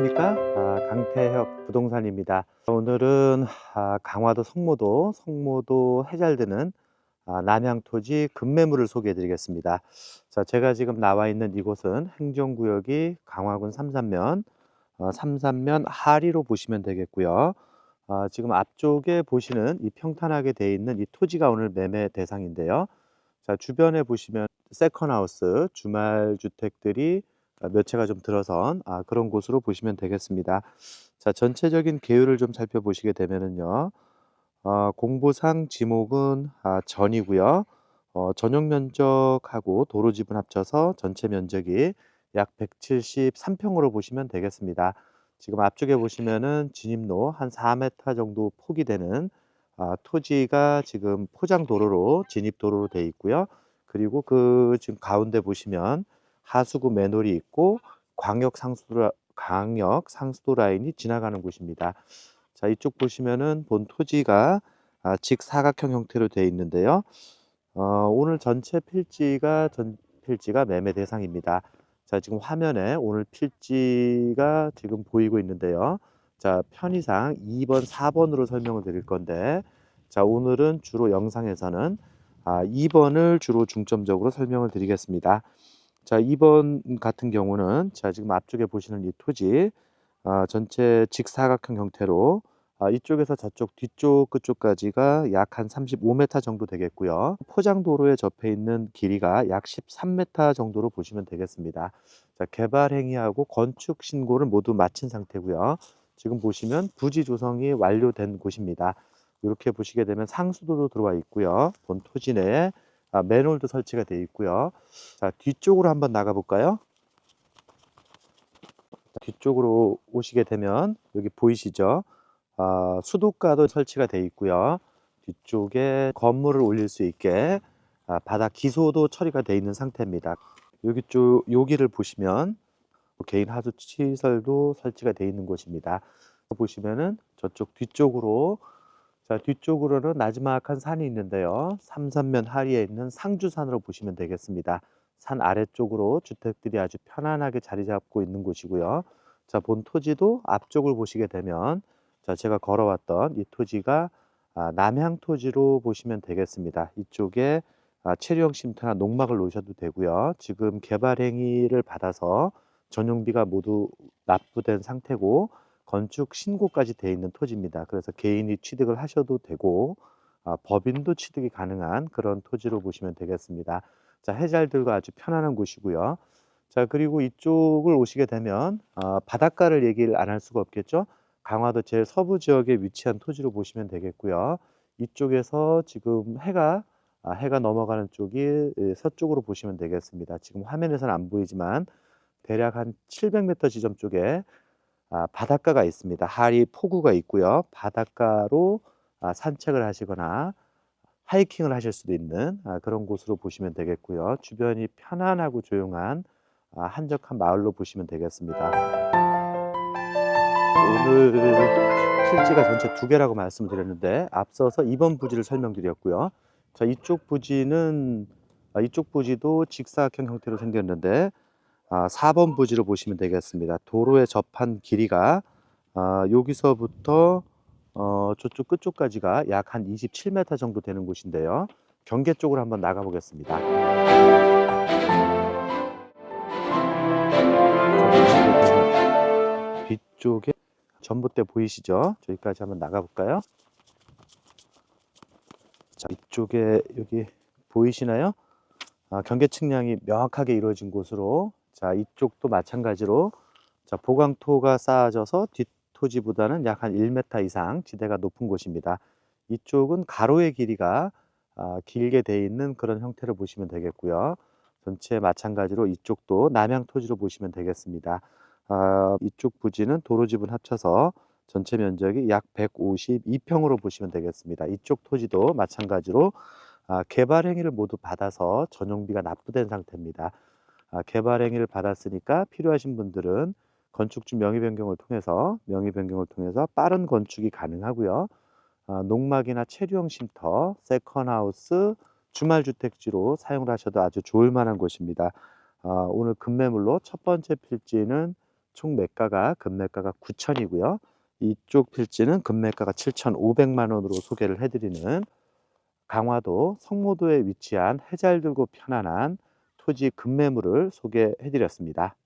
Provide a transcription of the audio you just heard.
안녕하십니까? 아, 강태혁 부동산입니다. 오늘은 아, 강화도 성모도 성모도 해잘되는 아, 남양토지 급매물을 소개해 드리겠습니다. 자 제가 지금 나와 있는 이곳은 행정구역이 강화군 삼산면 어, 삼산면 하리로 보시면 되겠고요. 아, 지금 앞쪽에 보시는 이 평탄하게 되어 있는 이 토지가 오늘 매매 대상인데요. 자 주변에 보시면 세컨하우스 주말 주택들이 아, 몇 채가 좀 들어선 아, 그런 곳으로 보시면 되겠습니다. 자, 전체적인 계율을 좀 살펴보시게 되면은요. 어, 공부상 지목은 아, 전이고요. 어, 전용 면적하고 도로 지분 합쳐서 전체 면적이 약 173평으로 보시면 되겠습니다. 지금 앞쪽에 보시면은 진입로 한 4m 정도 폭이 되는 아, 토지가 지금 포장 도로로 진입 도로로 되어 있고요. 그리고 그 지금 가운데 보시면 하수구 맨홀이 있고 광역 상수도 광역 상수도 라인이 지나가는 곳입니다. 자, 이쪽 보시면은 본 토지가 아, 직사각형 형태로 되어 있는데요. 어, 오늘 전체 필지가 전 필지가 매매 대상입니다. 자, 지금 화면에 오늘 필지가 지금 보이고 있는데요. 자, 편의상 2번, 4번으로 설명을 드릴 건데, 자, 오늘은 주로 영상에서는 아, 2번을 주로 중점적으로 설명을 드리겠습니다. 자, 2번 같은 경우는 자, 지금 앞쪽에 보시는 이 토지 아, 전체 직사각형 형태로 아, 이쪽에서 저쪽 뒤쪽 끝쪽까지가 약 한 35m 정도 되겠고요. 포장도로에 접해 있는 길이가 약 13m 정도로 보시면 되겠습니다. 자, 개발 행위하고 건축 신고를 모두 마친 상태고요. 지금 보시면 부지 조성이 완료된 곳입니다. 이렇게 보시게 되면 상수도도 들어와 있고요. 본 토지 내에 아, 맨홀도 설치가 되어 있고요. 자, 뒤쪽으로 한번 나가 볼까요? 뒤쪽으로 오시게 되면 여기 보이시죠? 아, 수도가도 설치가 되어 있고요. 뒤쪽에 건물을 올릴 수 있게 아, 바닥 기소도 처리가 되어 있는 상태입니다. 여기 쪽 여기를 보시면 개인 하수 시설도 설치가 되어 있는 곳입니다. 보시면은 저쪽 뒤쪽으로 자, 뒤쪽으로는 나지막한 산이 있는데요. 삼산면 하리에 있는 상주산으로 보시면 되겠습니다. 산 아래쪽으로 주택들이 아주 편안하게 자리 잡고 있는 곳이고요. 자, 본 토지도 앞쪽을 보시게 되면 자, 제가 걸어왔던 이 토지가 아, 남향 토지로 보시면 되겠습니다. 이쪽에 아, 체류형 쉼터나 농막을 놓으셔도 되고요. 지금 개발 행위를 받아서 전용비가 모두 납부된 상태고 건축 신고까지 되어 있는 토지입니다. 그래서 개인이 취득을 하셔도 되고 아, 법인도 취득이 가능한 그런 토지로 보시면 되겠습니다. 자, 해잘들과 아주 편안한 곳이고요. 자, 그리고 이쪽을 오시게 되면 아, 바닷가를 얘기를 안 할 수가 없겠죠. 강화도 제일 서부 지역에 위치한 토지로 보시면 되겠고요. 이쪽에서 지금 해가 아, 해가 넘어가는 쪽이 예, 서쪽으로 보시면 되겠습니다. 지금 화면에서는 안 보이지만 대략 한 700m 지점 쪽에 아, 바닷가가 있습니다. 하리 포구가 있고요. 바닷가로 아, 산책을 하시거나 하이킹을 하실 수도 있는 아, 그런 곳으로 보시면 되겠고요. 주변이 편안하고 조용한 아, 한적한 마을로 보시면 되겠습니다. 오늘 필지가 전체 두 개라고 말씀을 드렸는데 앞서서 2번 부지를 설명드렸고요. 자, 이쪽 부지는 아, 이쪽 부지도 직사각형 형태로 생겼는데 아, 4번 부지로 보시면 되겠습니다. 도로에 접한 길이가 아, 여기서부터 어, 저쪽 끝쪽까지가 약 한 27m 정도 되는 곳인데요. 경계 쪽으로 한번 나가 보겠습니다. 뒤쪽에 전봇대 보이시죠? 저기까지 한번 나가 볼까요? 자, 이쪽에 여기 보이시나요? 아, 경계 측량이 명확하게 이루어진 곳으로 자, 이쪽도 마찬가지로 자, 보강토가 쌓아져서 뒷토지보다는 약 한 1m 이상 지대가 높은 곳입니다. 이쪽은 가로의 길이가 아, 길게 돼 있는 그런 형태를 보시면 되겠고요. 전체 마찬가지로 이쪽도 남향 토지로 보시면 되겠습니다. 아, 이쪽 부지는 도로 지분 합쳐서 전체 면적이 약 152평으로 보시면 되겠습니다. 이쪽 토지도 마찬가지로 아, 개발 행위를 모두 받아서 전용비가 납부된 상태입니다. 아, 개발 행위를 받았으니까 필요하신 분들은 건축주 명의 변경을 통해서 명의 변경을 통해서 빠른 건축이 가능하고요. 아, 농막이나 체류형 쉼터, 세컨하우스, 주말주택지로 사용을 하셔도 아주 좋을 만한 곳입니다. 아, 오늘 급매물로 첫 번째 필지는 총 매가가 금매가가 9천이고요. 이쪽 필지는 금매가가 7,500만 원으로 소개를 해드리는 강화도 성모도에 위치한 해잘 들고 편안한 토지 급매물을 소개해드렸습니다.